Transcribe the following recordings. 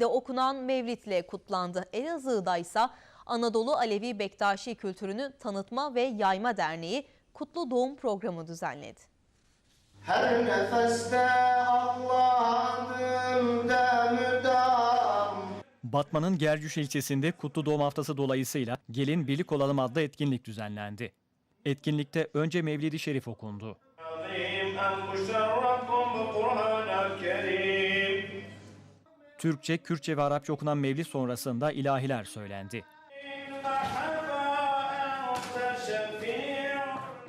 de okunan Mevlid'le kutlandı. Elazığ'da ise Anadolu Alevi Bektaşi Kültürünü Tanıtma ve Yayma Derneği Kutlu Doğum Programı düzenledi. Her nefeste Allah adımda müdam Batman'ın Gercüş ilçesinde Kutlu Doğum Haftası dolayısıyla Gelin Birlik Olalım adlı etkinlik düzenlendi. Etkinlikte önce Mevlid-i Şerif okundu. Türkçe, Kürtçe ve Arapça okunan mevlid sonrasında ilahiler söylendi.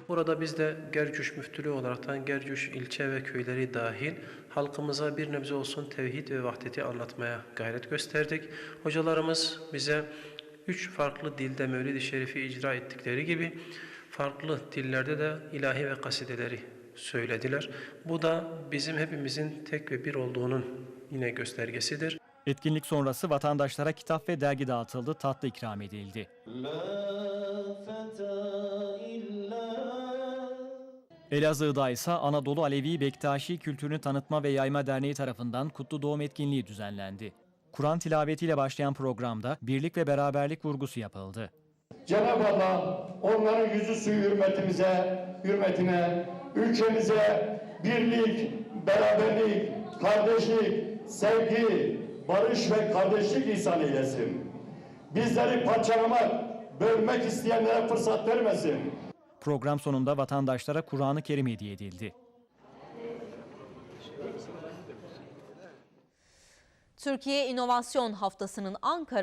Burada biz de Gercüş müftülüğü olaraktan Gercüş ilçe ve köyleri dahil halkımıza bir nebze olsun tevhid ve vahdeti anlatmaya gayret gösterdik. Hocalarımız bize üç farklı dilde Mevlid-i Şerif'i icra ettikleri gibi farklı dillerde de ilahi ve kasideleri söylediler. Bu da bizim hepimizin tek ve bir olduğunun yine göstergesidir. Etkinlik sonrası vatandaşlara kitap ve dergi dağıtıldı, tatlı ikram edildi. Elazığ'da ise Anadolu Alevi Bektaşi Kültürünü Tanıtma ve Yayma Derneği tarafından Kutlu Doğum etkinliği düzenlendi. Kur'an tilavetiyle başlayan programda birlik ve beraberlik vurgusu yapıldı. Cenab-ı Allah onların yüzü suyu hürmetimize, hürmetine, ülkemize birlik, beraberlik, kardeşlik, sevgi, barış ve kardeşlik ihsan eylesin. Bizleri parçalamak, bölmek isteyenlere fırsat vermesin. Program sonunda vatandaşlara Kur'an-ı Kerim hediye edildi. Türkiye İnovasyon Haftası'nın Ankara